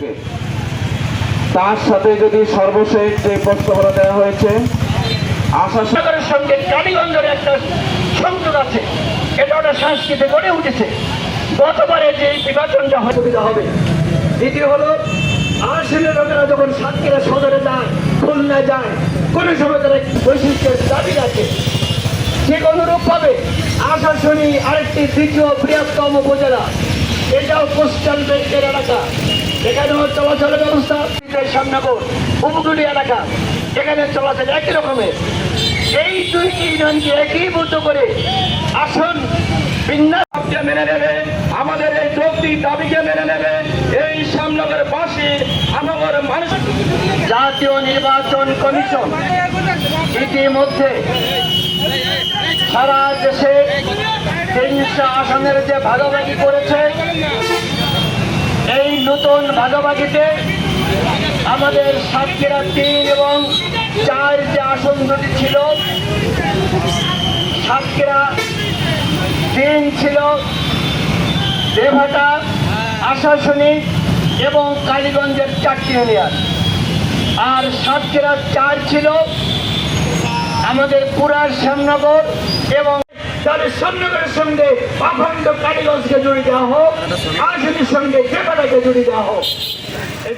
থাকে তার সাথে যদি সর্বশেষ যে প্রশ্নগুলো দেওয়া হয়েছে আশা সাগরের সঙ্গে কালীগঞ্জের একটা সংযোগ আছে। এটা ওটা সংস্কৃতি গড়ে উঠেছে। গতবারে যে নির্বাচনটা সুবিধা হবে। দ্বিতীয় হলো আর্সেলের লোকেরা যখন সাতক্ষীরা সদরে যায় খুলনা যায় কোনো সময় তারা বৈশিষ্ট্যের দাবি রাখে। ঠিক অনুরূপ পাবে। আশাশুনি আরেকটি দ্বিতীয় বৃহত্তম উপজেলা। এটাও কোস্টাল ব্যাংকের এলাকা। এখানেও চলাচলের ব্যবস্থা সামনগর উপকূলীয় এলাকা। এখানে চলাচল একই রকমের এই দুইটি ইউনিয়নকে একীভূত করে আসন বিন্যাসকে মেনে নেবে। আমাদের এই যৌক্তিক দাবিকে মেনে নেবে। এই সামনগরের পাশে আমাদের মানুষ। জাতীয় নির্বাচন কমিশন ইতিমধ্যে সারা দেশে তিনশো আসনের যে ভাগাভাগি করেছে ভাগাভাগিতে আমাদের সাতক্ষীরা তিন এবং চার যে আসন দুটি ছিল, সাতক্ষীরা তিন ছিল, দেভাটা, আশাশুনি এবং কালীগঞ্জের চারটি ইউনিয়ন। আর সাতক্ষীরা চার ছিল আমাদের পুরার শ্যামনগর এবং তাদের শ্যামনগরের সঙ্গে অখণ্ড কালীগঞ্জকে জড়িয়ে দেওয়া হোক আশাশুনির সঙ্গে দেভাটাকে জড়িয়ে দেওয়া হোক এই।